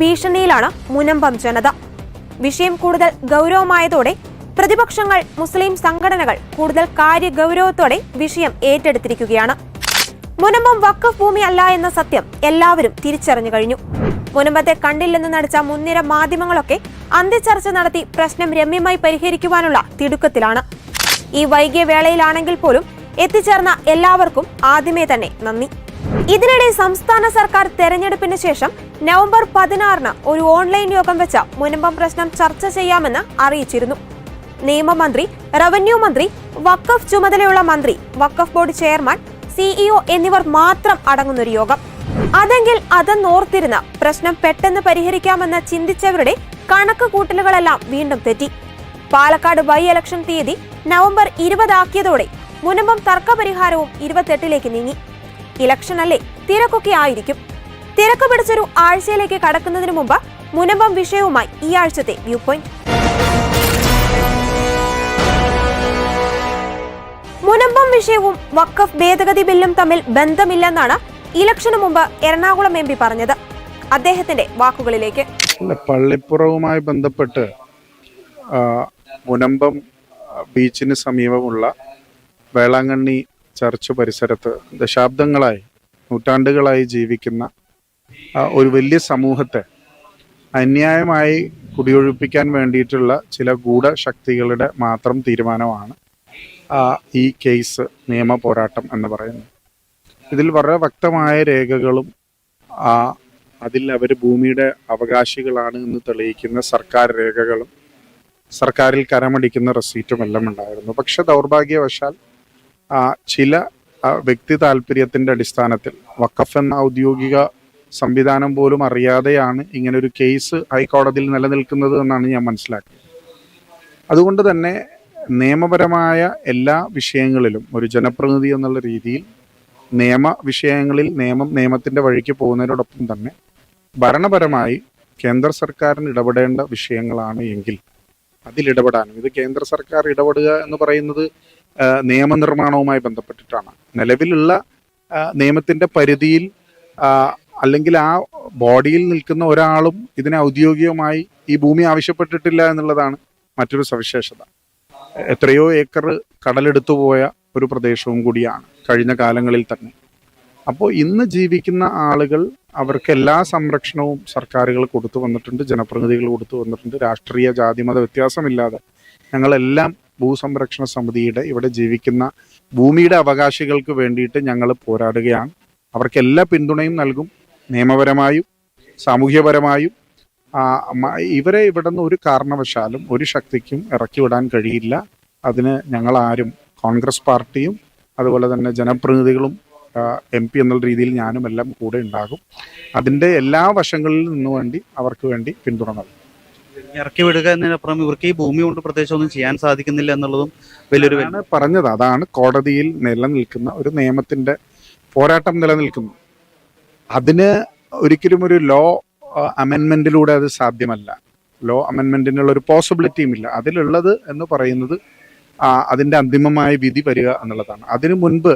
ഭീഷണിയിലാണ് മുനമ്പം ജനത. വിഷയം കൂടുതൽ ഗൗരവമായതോടെ പ്രതിപക്ഷങ്ങൾ മുസ്ലിം സംഘടനകൾ കൂടുതൽ കാര്യഗൗരവത്തോടെ വിഷയം ഏറ്റെടുത്തിരിക്കുകയാണ്. മുനമ്പം വഖഫ് ഭൂമി അല്ല എന്ന സത്യം എല്ലാവരും തിരിച്ചറിഞ്ഞു കഴിഞ്ഞു. മുനമ്പത്തെ കണ്ടില്ലെന്ന് നടിച്ച മുൻനിര മാധ്യമങ്ങളൊക്കെ അന്ത്യചർച്ച നടത്തി പ്രശ്നം രമ്യമായി പരിഹരിക്കുവാനുള്ള തിടുക്കത്തിലാണ്. ഈ വൈകിയ വേളയിലാണെങ്കിൽ പോലും എത്തിച്ചേർന്ന എല്ലാവർക്കും ആദ്യമേ തന്നെ നന്ദി. ഇതിനിടെ സംസ്ഥാന സർക്കാർ തെരഞ്ഞെടുപ്പിന് ശേഷം നവംബർ പതിനാറിന് ഒരു ഓൺലൈൻ യോഗം വെച്ച മുനമ്പം പ്രശ്നം ചർച്ച ചെയ്യാമെന്ന് അറിയിച്ചിരുന്നു. നിയമമന്ത്രി റവന്യൂ മന്ത്രി വക്കഫ് ചുമതലയുള്ള മന്ത്രി വക്കഫ് ബോർഡ് ചെയർമാൻ സിഇഒ എന്നിവർ മാത്രം അടങ്ങുന്നൊരു യോഗം. അതെങ്കിൽ അതെന്നോർത്തിരുന്ന പ്രശ്നം പെട്ടെന്ന് പരിഹരിക്കാമെന്ന് ചിന്തിച്ചവരുടെ കണക്ക് കൂട്ടലുകളെല്ലാം വീണ്ടും തെറ്റി. പാലക്കാട് ബൈ ഇലക്ഷൻ തീയതി നവംബർ ഇരുപതാക്കിയതോടെ മുനമ്പം തർക്കപരിഹാരവും ഇരുപത്തെട്ടിലേക്ക് നീങ്ങി. ഇലക്ഷൻ അല്ലേ തിരക്കൊക്കെ ആയിരിക്കും. തിരക്ക് പിടിച്ചൊരു ആഴ്ചയിലേക്ക് കടക്കുന്നതിന് മുമ്പ് മുനമ്പം വിഷയവുമായി ഈ ആഴ്ചത്തെ വ്യൂ പോയിന്റ്. മുനമ്പം വിഷയവും വഖഫ് ഭേദഗതി ബില്ലും തമ്മിൽ ബന്ധമില്ലെന്നാണ് ഇലക്ഷന് മുമ്പ് എറണാകുളം എം പി പറഞ്ഞത്. അദ്ദേഹത്തിന്റെ വാക്കുകളിലേക്ക്. പള്ളിപ്പുറവുമായി ബന്ധപ്പെട്ട് മുനമ്പം ബീച്ചിന് സമീപമുള്ള വേളാങ്കണ്ണി ചർച്ച് പരിസരത്ത് ദശാബ്ദങ്ങളായി നൂറ്റാണ്ടുകളായി ജീവിക്കുന്ന ഒരു വലിയ സമൂഹത്തെ അന്യായമായി കുടിയൊഴിപ്പിക്കാൻ വേണ്ടിയിട്ടുള്ള ചില ഗൂഢശക്തികളുടെ മാത്രം തീരുമാനമാണ് ഈ കേസ് നിയമ പോരാട്ടം എന്ന് പറയുന്നത്. ഇതിൽ വളരെ വ്യക്തമായ രേഖകളും അതിൽ അവർ ഭൂമിയുടെ അവകാശികളാണ് എന്ന് തെളിയിക്കുന്ന സർക്കാർ രേഖകളും സർക്കാരിൽ കരമടിക്കുന്ന റെസീറ്റും എല്ലാം ഉണ്ടായിരുന്നു. പക്ഷെ ദൗർഭാഗ്യവശാൽ ചില വ്യക്തി താല്പര്യത്തിന്റെ അടിസ്ഥാനത്തിൽ വഖഫ് എന്ന ഔദ്യോഗിക സംവിധാനം പോലും അറിയാതെയാണ് ഇങ്ങനെ ഒരു കേസ് ഹൈക്കോടതിയിൽ നിലനിൽക്കുന്നത് എന്നാണ് ഞാൻ മനസ്സിലാക്കിയത്. അതുകൊണ്ട് തന്നെ നിയമപരമായ എല്ലാ വിഷയങ്ങളിലും ഒരു ജനപ്രതിനിധി എന്നുള്ള രീതിയിൽ നിയമ വിഷയങ്ങളിൽ നിയമം നിയമത്തിന്റെ വഴിക്ക് പോകുന്നതിനോടൊപ്പം തന്നെ ഭരണപരമായി കേന്ദ്ര സർക്കാരിന് ഇടപെടേണ്ട വിഷയങ്ങളാണ് എങ്കിൽ അതിലിടപെടാനും ഇത് കേന്ദ്ര സർക്കാർ ഇടപെടുക എന്ന് പറയുന്നത് നിയമനിർമ്മാണവുമായി ബന്ധപ്പെട്ടിട്ടാണ്. നിലവിലുള്ള നിയമത്തിന്റെ പരിധിയിൽ അല്ലെങ്കിൽ ആ ബോഡിയിൽ നിൽക്കുന്ന ഒരാളും ഇതിനെ ഔദ്യോഗികമായി ഈ ഭൂമി ആവശ്യപ്പെട്ടിട്ടില്ല എന്നുള്ളതാണ് മറ്റൊരു സവിശേഷത. എത്രയോ ഏക്കർ കടലെടുത്തു പോയ ഒരു പ്രദേശവും കൂടിയാണ് കഴിഞ്ഞ കാലങ്ങളിൽ തന്നെ. അപ്പോൾ ഇന്ന് ജീവിക്കുന്ന ആളുകൾ അവർക്ക് എല്ലാ സംരക്ഷണവും സർക്കാരുകൾ കൊടുത്തു വന്നിട്ടുണ്ട് ജനപ്രതിനിധികൾ കൊടുത്തു വന്നിട്ടുണ്ട്. രാഷ്ട്രീയ ജാതിമത വ്യത്യാസമില്ലാതെ ഞങ്ങളെല്ലാം ഭൂസംരക്ഷണ സമിതിയുടെ ഇവിടെ ജീവിക്കുന്ന ഭൂമിയുടെ അവകാശികൾക്ക് വേണ്ടിയിട്ട് ഞങ്ങൾ പോരാടുകയാണ്. അവർക്ക് എല്ലാ പിന്തുണയും നൽകും. നിയമപരമായും സാമൂഹ്യപരമായും. ഇവരെ ഇവിടെ നിന്ന് ഒരു കാരണവശാലും ഒരു ശക്തിക്കും ഇറക്കിവിടാൻ കഴിയില്ല. അതിന് ഞങ്ങൾ ആരും കോൺഗ്രസ് പാർട്ടിയും അതുപോലെ തന്നെ ജനപ്രതിനിധികളും എം പി എന്നുള്ള രീതിയിൽ ഞാനും എല്ലാം കൂടെ ഉണ്ടാകും. അതിന്റെ എല്ലാ വശങ്ങളിൽ നിന്നു വേണ്ടി അവർക്ക് വേണ്ടി പിന്തുണ നൽകും. ഇറക്കി വിടുക എന്നതിനപ്പുറം ഇവർക്ക് ഈ ഭൂമി കൊണ്ട് പ്രത്യേകിച്ച് ഒന്നും ചെയ്യാൻ സാധിക്കുന്നില്ല എന്നുള്ളതും വലിയൊരു പറഞ്ഞത്. അതാണ് കോടതിയിൽ നിലനിൽക്കുന്ന ഒരു നിയമത്തിന്റെ പോരാട്ടം നിലനിൽക്കുന്നു അതിന് ഒരിക്കലും ഒരു ലോ അമെൻമെന്റിലൂടെ അത് സാധ്യമല്ല. ലോ അമെൻമെന്റിനുള്ള ഒരു പോസിബിലിറ്റിയും ഇല്ല. അതിലുള്ളത് എന്ന് പറയുന്നത് അതിന്റെ അന്തിമമായ വിധി വരിക എന്നുള്ളതാണ്. അതിനു മുൻപ്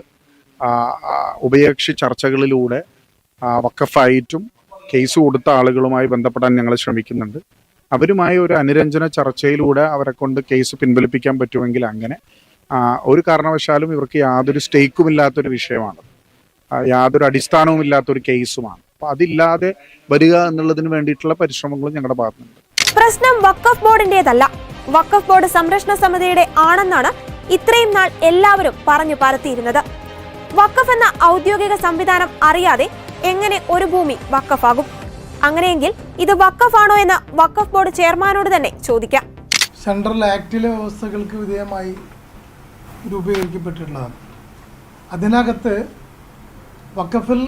ഉഭയകക്ഷി ചർച്ചകളിലൂടെ വക്കഫായിട്ടും കേസ് കൊടുത്ത ആളുകളുമായി ബന്ധപ്പെടാൻ ഞങ്ങൾ ശ്രമിക്കുന്നുണ്ട്. അവരുമായി ഒരു അനുരഞ്ജന ചർച്ചയിലൂടെ അവരെ കൊണ്ട് കേസ് പിൻവലിപ്പിക്കാൻ പറ്റുമെങ്കിൽ അങ്ങനെ ഒരു കാരണവശാലും ഇവർക്ക് യാതൊരു സ്റ്റേക്കും ഇല്ലാത്തൊരു വിഷയമാണ് യാതൊരു അടിസ്ഥാനവും ഇല്ലാത്തൊരു കേസുമാണ്. അപ്പൊ അതില്ലാതെ വരിക എന്നുള്ളതിന് വേണ്ടിയിട്ടുള്ള പരിശ്രമങ്ങളും ഞങ്ങളുടെ ഭാഗത്തുനിന്ന് പ്രശ്നം വക്കഫ് ബോർഡിന്റേതല്ല. വക്കഫ് ബോർഡ് സംരക്ഷണ സമിതിയുടെ ആണെന്നാണ് ഇത്രയും നാൾ എല്ലാവരും പറഞ്ഞു പരത്തിയിരുന്നത്. വക്കഫ് എന്ന ഔദ്യോഗിക സംവിധാനം അറിയാതെ എങ്ങനെ ഒരു ഭൂമി വഖഫാകും? അങ്ങനെയെങ്കിൽ ഇത് വക്കഫാണോ എന്ന് വക്കഫ് ബോർഡ് ചെയർമാനോട് തന്നെ ചോദിക്കാം. സെൻട്രൽ ആക്ടിലെ വ്യവസ്ഥകൾക്ക് വിധേയമായി രൂപീകരിക്കപ്പെട്ടിട്ടുള്ളതാണ് അതിനകത്ത് വക്കഫിൽ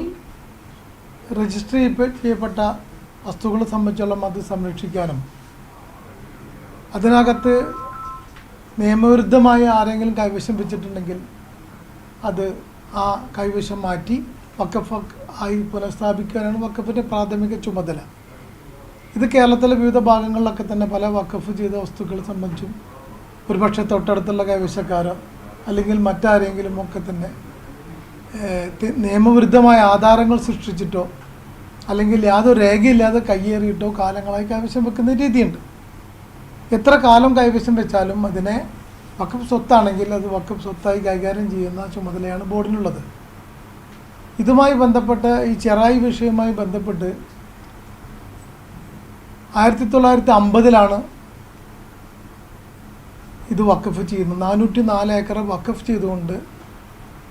രജിസ്റ്റർ ചെയ്യപ്പെ- ചെയ്യപ്പെട്ട വസ്തുക്കളെ സംബന്ധിച്ചുള്ള അത് സംരക്ഷിക്കാനും അതിനകത്ത് നിയമവിരുദ്ധമായ ആരെങ്കിലും കൈവശം വെച്ചിട്ടുണ്ടെങ്കിൽ അത് ആ കൈവശം മാറ്റി വക്കഫ് ആയി പുനഃസ്ഥാപിക്കാനാണ് വക്കഫിന്റെ പ്രാഥമിക ചുമതല. ഇത് കേരളത്തിലെ വിവിധ ഭാഗങ്ങളിലൊക്കെ തന്നെ പല വക്കഫ് ചെയ്ത വസ്തുക്കളെ സംബന്ധിച്ചും ഒരുപക്ഷെ തൊട്ടടുത്തുള്ള കൈവശക്കാരോ അല്ലെങ്കിൽ മറ്റാരെങ്കിലും ഒക്കെ തന്നെ നിയമവിരുദ്ധമായ ആധാരങ്ങൾ സൃഷ്ടിച്ചിട്ടോ അല്ലെങ്കിൽ യാതൊരു രേഖയില്ലാതെ കയ്യേറിയിട്ടോ കാലങ്ങളായി കൈവശം വെക്കുന്ന രീതിയുണ്ട്. എത്ര കാലം കൈവശം വെച്ചാലും അതിനെ വക്കഫ് സ്വത്താണെങ്കിൽ അത് വക്കഫ് സ്വത്തായി കൈകാര്യം ചെയ്യുന്ന ചുമതലയാണ് ബോർഡിനുള്ളത്. ഇതുമായി ബന്ധപ്പെട്ട് ഈ ചെറായി വിഷയവുമായി ബന്ധപ്പെട്ട് ആയിരത്തി തൊള്ളായിരത്തി അമ്പതിലാണ് ഇത് വക്കഫ് ചെയ്യുന്നത്. നാനൂറ്റി നാല് ഏക്കർ വക്കഫ് ചെയ്തുകൊണ്ട്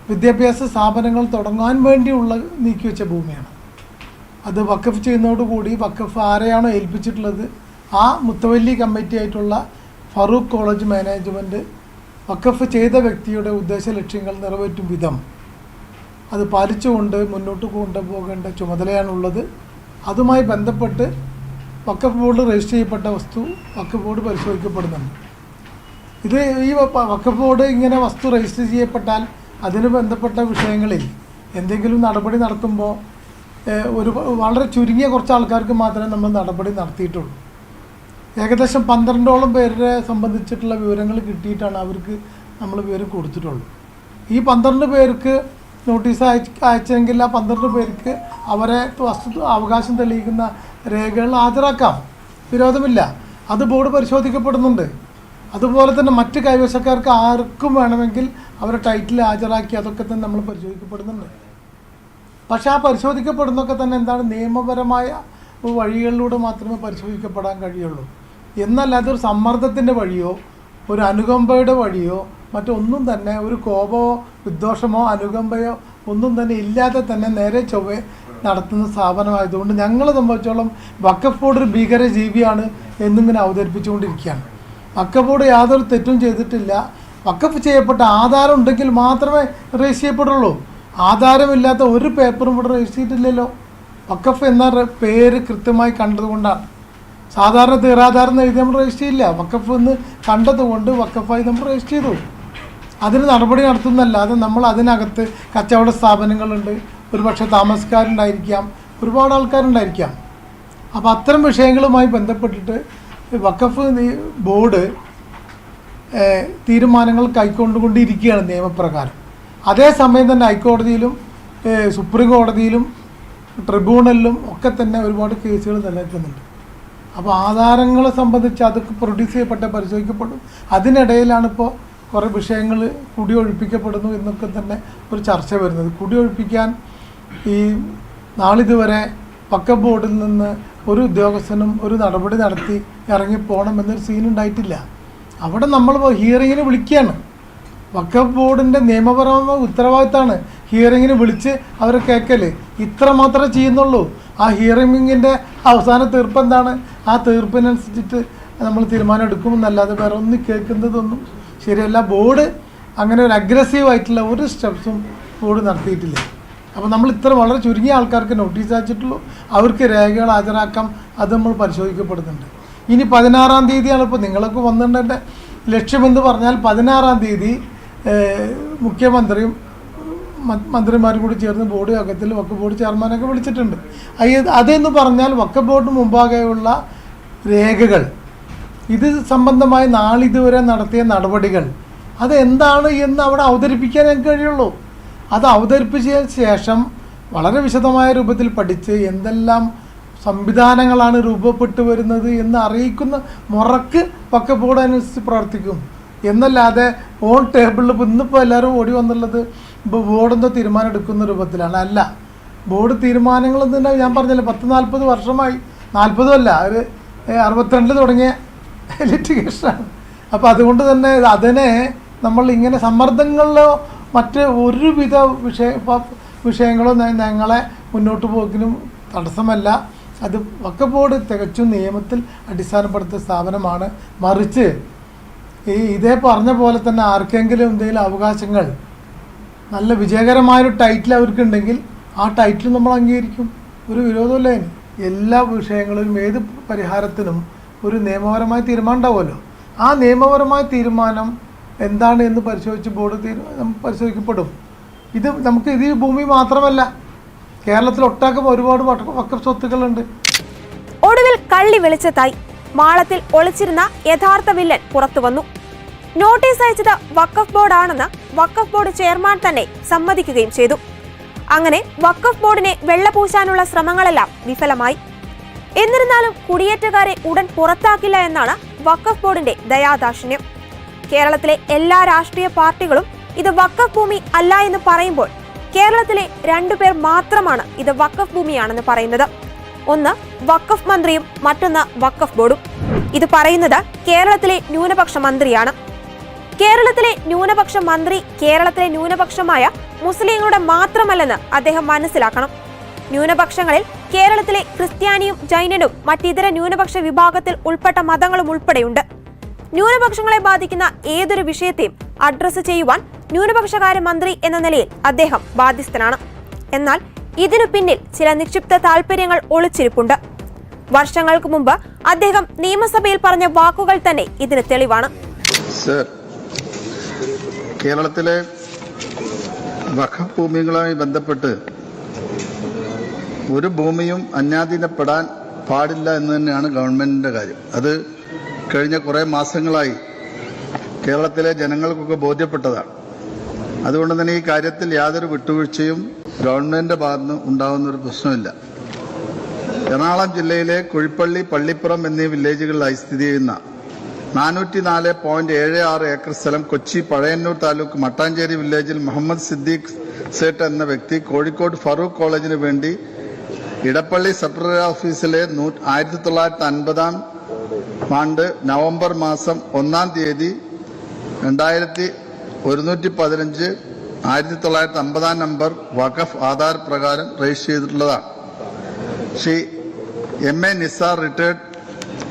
വിദ്യാഭ്യാസ സ്ഥാപനങ്ങൾ തുടങ്ങാൻ വേണ്ടിയുള്ള നീക്കിവെച്ച ഭൂമിയാണ്. അത് വക്കഫ് ചെയ്യുന്നതോടുകൂടി വക്കഫ് ആരെയാണോ ഏൽപ്പിച്ചിട്ടുള്ളത്? ആ മുത്തവല്ലി കമ്മിറ്റി ആയിട്ടുള്ള ഫറൂഖ് കോളേജ് മാനേജ്മെന്റ് വക്കഫ് ചെയ്ത വ്യക്തിയുടെ ഉദ്ദേശ ലക്ഷ്യങ്ങൾ നിറവേറ്റും വിധം അത് പാലിച്ചുകൊണ്ട് മുന്നോട്ട് കൊണ്ടുപോകേണ്ട ചുമതലയാണുള്ളത്. അതുമായി ബന്ധപ്പെട്ട് വക്കഫ് ബോർഡ് രജിസ്റ്റർ ചെയ്യപ്പെട്ട വസ്തു വക്കഫ് ബോർഡ് പരിശോധിക്കപ്പെടുന്നുണ്ട്. ഇത് ഈ വക്കഫ് ബോർഡ് ഇങ്ങനെ വസ്തു രജിസ്റ്റർ ചെയ്യപ്പെട്ടാൽ അതിന് ബന്ധപ്പെട്ട വിഷയങ്ങളിൽ എന്തെങ്കിലും നടപടി നടത്തുമ്പോൾ ഒരു വളരെ ചുരുങ്ങിയ കുറച്ച് ആൾക്കാർക്ക് മാത്രമേ നമ്മൾ നടപടി നടത്തിയിട്ടുള്ളൂ. ഏകദേശം പന്ത്രണ്ടോളം പേരെ സംബന്ധിച്ചിട്ടുള്ള വിവരങ്ങൾ കിട്ടിയിട്ടാണ് അവർക്ക് നമ്മൾ വിവരം കൊടുത്തിട്ടുള്ളൂ. ഈ പന്ത്രണ്ട് പേർക്ക് നോട്ടീസ് അയച്ച് അയച്ചെങ്കിൽ ആ പന്ത്രണ്ട് പേർക്ക് അവരെ വസ്തു അവകാശം തെളിയിക്കുന്ന രേഖകൾ ഹാജരാക്കാം. വിരോധമില്ല. അത് ബോർഡ് പരിശോധിക്കപ്പെടുന്നുണ്ട്. അതുപോലെ തന്നെ മറ്റ് കൈവശക്കാർക്ക് ആർക്കും വേണമെങ്കിൽ അവരെ ടൈറ്റിൽ ഹാജരാക്കി അതൊക്കെ തന്നെ നമ്മൾ പരിശോധിക്കപ്പെടുന്നുണ്ട്. പക്ഷെ ആ പരിശോധിക്കപ്പെടുന്നൊക്കെ തന്നെ എന്താണ് നിയമപരമായ വഴികളിലൂടെ മാത്രമേ പരിശോധിക്കപ്പെടാൻ കഴിയുള്ളൂ. എന്നല്ലാതെ ഒരു സമ്മർദ്ദത്തിന്റെ വഴിയോ ഒരു അനുകമ്പയുടെ വഴിയോ മറ്റൊന്നും തന്നെ ഒരു കോപമോ വിദ്വേഷമോ അനുകമ്പയോ ഒന്നും തന്നെ ഇല്ലാതെ തന്നെ നേരെ ചൊവ്വേ നടത്തുന്ന സ്ഥാപനമായതുകൊണ്ട് ഞങ്ങളെ സംബന്ധിച്ചോളം വക്കഫ് ബോർഡ് ഒരു ഭീകര ജീവിയാണ് എന്നിങ്ങനെ അവതരിപ്പിച്ചുകൊണ്ടിരിക്കുകയാണ്. വക്കഫ് ബോർഡ് യാതൊരു തെറ്റും ചെയ്തിട്ടില്ല. വക്കഫ് ചെയ്യപ്പെട്ട ആധാരം ഉണ്ടെങ്കിൽ മാത്രമേ രജിസ്റ്റർ ചെയ്യപ്പെടുള്ളൂ. ആധാരമില്ലാത്ത ഒരു പേപ്പറും ഇവിടെ രജിസ്റ്റർ ചെയ്തിട്ടില്ലല്ലോ. വക്കഫ് എന്ന പേര് കൃത്യമായി കണ്ടതുകൊണ്ടാണ്. സാധാരണ തീറാധാരം എഴുതി നമ്മൾ രജിസ്റ്റർ ചെയ്യില്ല. വക്കഫ് എന്ന് കണ്ടതുകൊണ്ട് വക്കഫായി നമ്മൾ രജിസ്റ്റർ ചെയ്തു. അതിന് നടപടി നടത്തുന്നല്ലാതെ നമ്മൾ അതിനകത്ത് കച്ചവട സ്ഥാപനങ്ങളുണ്ട് ഒരുപക്ഷെ താമസക്കാരുണ്ടായിരിക്കാം ഒരുപാട് ആൾക്കാരുണ്ടായിരിക്കാം. അപ്പോൾ അത്തരം വിഷയങ്ങളുമായി ബന്ധപ്പെട്ടിട്ട് വക്കഫ് ബോർഡ് തീരുമാനങ്ങൾ കൈക്കൊണ്ടുകൊണ്ടിരിക്കുകയാണ് നിയമപ്രകാരം. അതേസമയം തന്നെ ഹൈക്കോടതിയിലും സുപ്രീം കോടതിയിലും ട്രിബ്യൂണലിലും ഒക്കെ തന്നെ ഒരുപാട് കേസുകൾ നിലനിൽക്കുന്നുണ്ട്. അപ്പോൾ ആധാരങ്ങളെ സംബന്ധിച്ച് അതൊക്കെ പ്രൊഡ്യൂസ് ചെയ്യപ്പെട്ട പരിശോധിക്കപ്പെടും. അതിനിടയിലാണ് ഇപ്പോൾ കുറേ വിഷയങ്ങൾ കുടിയൊഴിപ്പിക്കപ്പെടുന്നു എന്നൊക്കെ തന്നെ ഒരു ചർച്ച വരുന്നത്. കുടിയൊഴിപ്പിക്കാൻ ഈ നാളിതുവരെ പക്ക ബോർഡിൽ നിന്ന് ഒരു ഉദ്യോഗസ്ഥനും ഒരു നടപടി നടത്തി ഇറങ്ങിപ്പോകണം എന്നൊരു സീൻ ഉണ്ടായിട്ടില്ല. അവിടെ നമ്മൾ ഹിയറിങ്ങിന് വിളിക്കുകയാണ്. വക്കഫ് ബോർഡിന്റെ നിയമപരമായ ഉത്തരവാദിത്തമാണ് ഹിയറിങ്ങിന് വിളിച്ച് അവരെ കേൾക്കൽ ഇത്ര മാത്രമേ ചെയ്യുന്നുള്ളൂ. ആ ഹിയറിങ്ങിന്റെ അവസാന തീർപ്പ് എന്താണ് ആ തീർപ്പിനനുസരിച്ചിട്ട് നമ്മൾ തീരുമാനം എടുക്കുമെന്നല്ലാതെ വേറെ ഒന്നും കേൾക്കുന്നതൊന്നും ശരിയല്ല ബോർഡ് അങ്ങനെ ഒരു അഗ്രസീവ് ആയിട്ടുള്ള ഒരു സ്റ്റെപ്സും ബോർഡ് നടത്തിയിട്ടില്ല. അപ്പോൾ നമ്മൾ ഇത്ര വളരെ ചുരുങ്ങിയ ആൾക്കാർക്ക് നോട്ടീസ് അയച്ചിട്ടുള്ളൂ. അവർക്ക് രേഖകൾ ഹാജരാക്കാം അത് നമ്മൾ പരിശോധിക്കപ്പെടുന്നുണ്ട്. ഇനി പതിനാറാം തീയതിയാണ് ഇപ്പോൾ നിങ്ങളൊക്കെ വന്നിട്ട് ലക്ഷ്യമെന്ന് പറഞ്ഞാൽ പതിനാറാം തീയതി മുഖ്യമന്ത്രിയും മന്ത്രിമാരും കൂടി ചേർന്ന് ബോർഡ് യോഗത്തിൽ വക്ക ബോർഡ് ചെയർമാനൊക്കെ വിളിച്ചിട്ടുണ്ട്. അതെന്ന് പറഞ്ഞാൽ വക്ക ബോർഡിന് മുമ്പാകെയുള്ള രേഖകൾ ഇത് സംബന്ധമായി നാളിതുവരെ നടത്തിയ നടപടികൾ. അതെന്താണ് എന്ന് അവിടെ അവതരിപ്പിക്കാൻ ഞങ്ങൾക്ക് കഴിയുള്ളൂ. അത് അവതരിപ്പിച്ചതിന് ശേഷം വളരെ വിശദമായ രൂപത്തിൽ പഠിച്ച് എന്തെല്ലാം സംവിധാനങ്ങളാണ് രൂപപ്പെട്ടു വരുന്നത് എന്ന് അറിയിക്കുന്ന മുറക്ക് പക്കപ്പോടനുസരിച്ച് പ്രവർത്തിക്കും. എന്നല്ലാതെ ഓൺ ടേബിളിൽ ഇപ്പോൾ ഇന്നിപ്പോൾ എല്ലാവരും ഓടി വന്നുള്ളത് ഇപ്പോൾ ബോർഡെന്തോ തീരുമാനം എടുക്കുന്ന രൂപത്തിലാണ്. അല്ല ബോർഡ് തീരുമാനങ്ങൾ തന്നെ ഞാൻ പറഞ്ഞല്ലോ പത്ത് നാൽപ്പത് വർഷമായി. നാൽപ്പതും അല്ല ഒരു അറുപത്തിരണ്ടിൽ തുടങ്ങിയ ലിറ്റിഗേഷനാണ് അപ്പോൾ അതുകൊണ്ട് തന്നെ അതിനെ നമ്മൾ ഇങ്ങനെ സമ്മർദ്ദങ്ങളിലോ മറ്റ് ഒരുവിധ വിഷയ വിഷയങ്ങളോ ഞങ്ങളെ മുന്നോട്ട് പോക്കിനും തടസ്സമല്ല. അത് വക്ക ബോർഡ് തികച്ചും നിയമത്തിൽ അടിസ്ഥാനപ്പെടുത്തിയ സ്ഥാപനമാണ്. മറിച്ച് ഈ ഇതേ പറഞ്ഞ പോലെ തന്നെ ആർക്കെങ്കിലും എന്തെങ്കിലും അവകാശങ്ങൾ നല്ല വിജയകരമായൊരു ടൈറ്റിൽ അവർക്കുണ്ടെങ്കിൽ ആ ടൈറ്റിൽ നമ്മൾ അംഗീകരിക്കും. ഒരു വിരോധമില്ല എല്ലാ വിഷയങ്ങളിലും ഏത് പരിഹാരത്തിനും ഒരു നിയമപരമായ തീരുമാനം ഉണ്ടാവുമല്ലോ. ആ നിയമപരമായ തീരുമാനം എന്താണ് എന്ന് പരിശോധിച്ച് ബോർഡ് തീരുമാനം പരിശോധിക്കപ്പെടും. ഇത് നമുക്ക് ഇത് ഭൂമി മാത്രമല്ല. കേരളത്തിൽ ഒട്ടാക്കം ഒരുപാട് വക്ക- സ്വത്തുക്കളുണ്ട്. ഒടുവിൽ കള്ളി വെളിച്ചത്തായി മാളത്തിൽ ഒളിച്ചിരുന്ന യഥാർത്ഥ വില്ലൻ പുറത്തു വന്നു. നോട്ടീസ് അയച്ചത് വക്കഫ് ബോർഡാണെന്ന് വക്കഫ് ബോർഡ് ചെയർമാൻ തന്നെ സമ്മതിക്കുകയും ചെയ്തു. അങ്ങനെ വക്കഫ് ബോർഡിനെ വെള്ളപൂശാനുള്ള ശ്രമങ്ങളെല്ലാം വിഫലമായി. എന്നിരുന്നാലും കുടിയേറ്റക്കാരെ ഉടൻ പുറത്താക്കില്ല എന്നാണ് വക്കഫ് ബോർഡിന്റെ ദയാദാക്ഷിണ്യം. കേരളത്തിലെ എല്ലാ രാഷ്ട്രീയ പാർട്ടികളും ഇത് വക്കഫ് ഭൂമി അല്ല എന്ന് പറയുമ്പോൾ കേരളത്തിലെ രണ്ടുപേർ മാത്രമാണ് ഇത് വക്കഫ് ഭൂമിയാണെന്ന് പറയുന്നത്. ഒന്ന് വക്കഫ് മന്ത്രിയും മറ്റൊന്ന് വക്കഫ് ബോർഡും. ഇത് പറയുന്നത് കേരളത്തിലെ ന്യൂനപക്ഷ മന്ത്രിയാണ്. കേരളത്തിലെ ന്യൂനപക്ഷ മന്ത്രി കേരളത്തിലെ ന്യൂനപക്ഷമായ മുസ്ലിങ്ങളുടെ മാത്രമല്ലെന്ന് അദ്ദേഹം മനസ്സിലാക്കണം. ന്യൂനപക്ഷങ്ങളിൽ കേരളത്തിലെ ക്രിസ്ത്യാനിയും ജൈനനും മറ്റിതര ന്യൂനപക്ഷ വിഭാഗത്തിൽ ഉൾപ്പെട്ട മതങ്ങളും ഉൾപ്പെടെയുണ്ട്. ന്യൂനപക്ഷങ്ങളെ ബാധിക്കുന്ന ഏതൊരു വിഷയത്തെയും അഡ്രസ്സ് ചെയ്യുവാൻ ന്യൂനപക്ഷകാര്യ മന്ത്രി എന്ന നിലയിൽ അദ്ദേഹം ബാധ്യസ്ഥനാണ്. എന്നാൽ ഇതിനു പിന്നിൽ ചില നിക്ഷിപ്ത താൽപര്യങ്ങൾ ഒളിച്ചിരിപ്പുണ്ട്. വർഷങ്ങൾക്ക് മുമ്പ് അദ്ദേഹം നിയമസഭയിൽ പറഞ്ഞ വാക്കുകൾ തന്നെ ഇതിന് തെളിവാണ്. കേരളത്തിലെ വഖഫ് ഭൂമികളുമായി ബന്ധപ്പെട്ട് ഒരു ഭൂമിയും അന്യാധീനപ്പെടാൻ പാടില്ല എന്ന് തന്നെയാണ് ഗവൺമെന്റിന്റെ കാര്യം. അത് കഴിഞ്ഞ കുറേ മാസങ്ങളായി കേരളത്തിലെ ജനങ്ങൾക്കൊക്കെ ബോധ്യപ്പെട്ടതാണ്. അതുകൊണ്ട് തന്നെ ഈ കാര്യത്തിൽ യാതൊരു വിട്ടുവീഴ്ചയും ഗവൺമെന്റിന്റെ ഭാഗത്ത് ഉണ്ടാകുന്ന ഒരു പ്രശ്നമില്ല എറണാകുളം ജില്ലയിലെ കുഴിപ്പള്ളി പള്ളിപ്പുറം എന്നീ വില്ലേജുകളിലായി സ്ഥിതി ചെയ്യുന്ന നാനൂറ്റി നാല് പോയിന്റ് ഏഴ് ആറ് ഏക്കർ സ്ഥലം കൊച്ചി പഴയന്നൂർ താലൂക്ക് മട്ടാഞ്ചേരി വില്ലേജിൽ മുഹമ്മദ് സിദ്ദീഖ് സേട്ട് എന്ന വ്യക്തി കോഴിക്കോട് ഫറൂഖ് കോളേജിന് വേണ്ടി ഇടപ്പള്ളി സെക്രട്ടറി ഓഫീസിലെ ആയിരത്തി തൊള്ളായിരത്തി അൻപതാം ആണ്ട് നവംബർ മാസം ഒന്നാം തീയതി രണ്ടായിരത്തി ഒരുന്നൂറ്റി പതിനഞ്ച് ആയിരത്തി തൊള്ളായിരത്തി അമ്പതാം നമ്പർ വഖഫ് ആധാർ പ്രകാരം രജിസ്റ്റർ ചെയ്തിട്ടുള്ളതാണ് Shri M A Nisar retired